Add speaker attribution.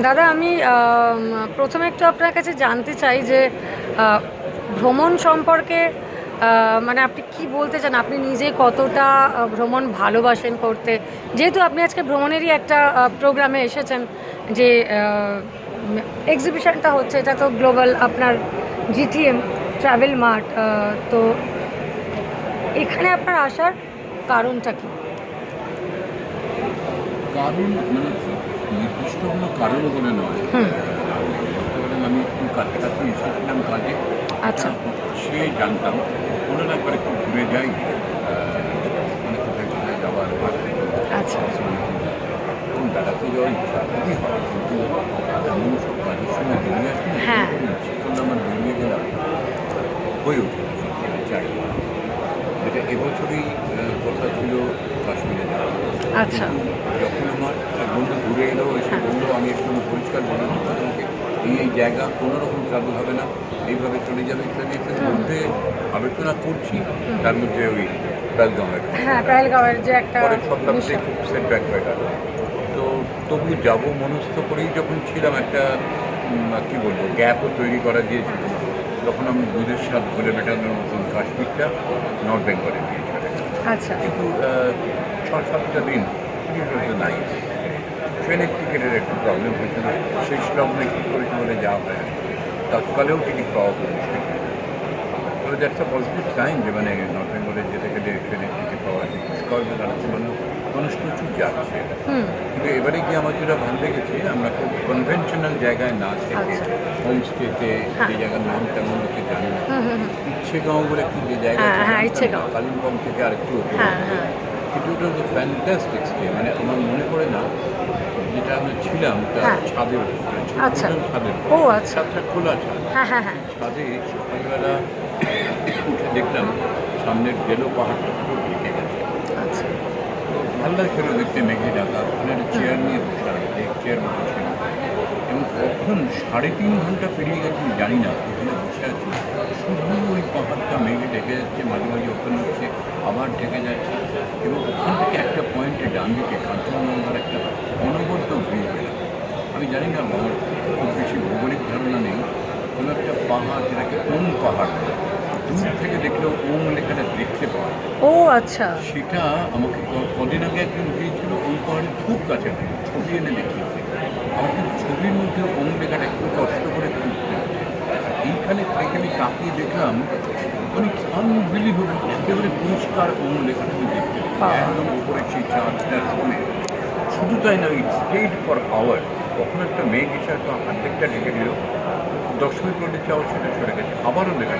Speaker 1: দাদা, আমি প্রথমে একটু আপনার কাছে জানতে চাই যে ভ্রমণ সম্পর্কে মানে আপনি কি বলতে চান? আপনি নিজে কতটা ভ্রমণ ভালোবাসেন করতে? যেহেতু আপনি আজকে ভ্রমণেরই একটা প্রোগ্রামে এসেছেন যে এক্সিবিশনটা হচ্ছে, এটা তো গ্লোবাল আপনার জিটিএম ট্রাভেল মার্ট তো এখানে আপনার আসার কারণটা কি?
Speaker 2: কারণ মানে নির্দিষ্ট কোনো কারণ বলে নয়। আমি একটু কাছাকাছি এসেছিলাম কাজে।
Speaker 1: আচ্ছা।
Speaker 2: সে জানতাম কোনো না একবার একটু ঘুরে যাই মানে কোথায় কোথায় যাওয়ার
Speaker 1: আচ্ছা।
Speaker 2: বেড়াতে যাওয়ার ইচ্ছা খুবই হয় কিন্তু এমন সব কাজের সঙ্গে বেরিয়ে আসি না,
Speaker 1: হ্যাঁ।
Speaker 2: আমার বেরিয়ে গেলাম হয়ে ওঠে চাই এটা এবছরই কথা ছিল কাশ্মীরে যাওয়া
Speaker 1: আচ্ছা।
Speaker 2: যখন আমার এক বন্ধু ঘুরে এলো আমি একটু পরিষ্কার বলে দিচ্ছি তোমাকে এই এই জায়গা কোনো রকম ট্রাভেল হবে না। এইভাবে চলে যাবে ইত্যাদি ইত্যাদির মধ্যে আলোচনা করছি। তার মধ্যে ওই বেলগামের
Speaker 1: হ্যাঁ পেহেলগাঁওয়ের যে একটা
Speaker 2: পরের। খুব সেটব্যাক হয়ে গেল। তো তবু যাব মনস্থ করেই যখন ছিলাম একটা কী বলব গ্যাপও তৈরি করা দিয়েছিল তখন আমি দুধের স্বাদ ভুলে মেটানোর মতন কাশ্মীরটা নর্থ বেঙ্গলে চলে
Speaker 1: আচ্ছা।
Speaker 2: কিন্তু ছ সাতটা দিন নাই। ট্রেনের টিকিটের একটু প্রবলেম হয়েছিল শেষ লগ্নে কী করেছে বলে যাওয়া হয়। তৎকালেও টিকিট পাওয়া যায়। তবে দ্যাটস আ পজিটিভ সাইন যে মানে নর্থ বেঙ্গলে যেতে গেলে ট্রেনের টিকিট পাওয়া যায়। পুষ্করকে দাঁড়াচ্ছে মানুষ মানুষ প্রচুর যাচ্ছে। কিন্তু এবারে গিয়ে আমার যেটা ভালো লেগেছে আমরা খুব কনভেনশনাল জায়গায় না থেকে
Speaker 1: আচ্ছা।
Speaker 2: হোমস্টেতে
Speaker 1: হ্যাঁ।
Speaker 2: যে জায়গার নাম তেমন লোকে জানে না। ইচ্ছেগাঁও বলে একটি যে জায়গা
Speaker 1: হ্যাঁ, হ্যাঁ,
Speaker 2: কালিম্পং থেকে আরেকটু ওটা হচ্ছে ফ্যান্টাস্টিক স্টে মানে আমার মনে পড়ে না যেটা আমরা ছিলাম তার
Speaker 1: হ্যাঁ।
Speaker 2: ছাদের উপরে,
Speaker 1: আচ্ছা।
Speaker 2: ছাদের
Speaker 1: ও আচ্ছা।
Speaker 2: ছাদটা খোলা ছাদ।
Speaker 1: হ্যাঁ হ্যাঁ হ্যাঁ।
Speaker 2: ছাদে সকালবেলা উঠে দেখলাম সামনের গেলো পাহাড়টা পুরো ঢেকে গেছে।
Speaker 1: আচ্ছা।
Speaker 2: ভালো লাগছিল দেখতে মেঘে ঢাকা ওখানে চেয়ার নিয়ে বসলাম এক চেয়ার ছিল এবং কখন সাড়ে তিন ঘণ্টা পেরিয়ে গেছে আমি জানি না ওখানে বসে আছি। শুধু ওই পাহাড়টা মেঘে ঢেকে যাচ্ছে মাঝে মাঝে ওখানে হচ্ছে আবার ঢেকে যাচ্ছে। এবং পয়েন্টে ডান দিকে কাঞ্চনজঙ্ঘার একটা অনবদ্য ভিউ আমি জানি না আমার খুব বেশি ভৌগোলিক ধারণা নেই। কোনো একটা পাহাড় যেটাকে ওম পাহাড়। দূর থেকে দেখলেও ওম লেখাটা দেখতে পাওয়া
Speaker 1: ও আচ্ছা।
Speaker 2: সেটা আমাকে কদিন আগে একজন দিয়েছিল ওম পাহাড়ের খুব কাছে। ছবি এনে দেখিয়েছে। আমার কিন্তু ছবির মধ্যে ওম লেখাটা একটু কষ্ট করে খুঁজতে থেকে আমি তাকিয়ে দেখলাম মানে আনবিলিভেবল একেবারে পরিষ্কার কোনো লেখা আমি দেখতে একদম উপরে সেই চার্জটার শুনে শুধু তাই না ইট স্টেড ফর আওয়ার কখন একটা মেয়ে হিসাবে তো অর্ধেকটা ঢেকে দিল। দশ মিনিট পরে চাও সেটা সরে গেছে। আবারও লেখা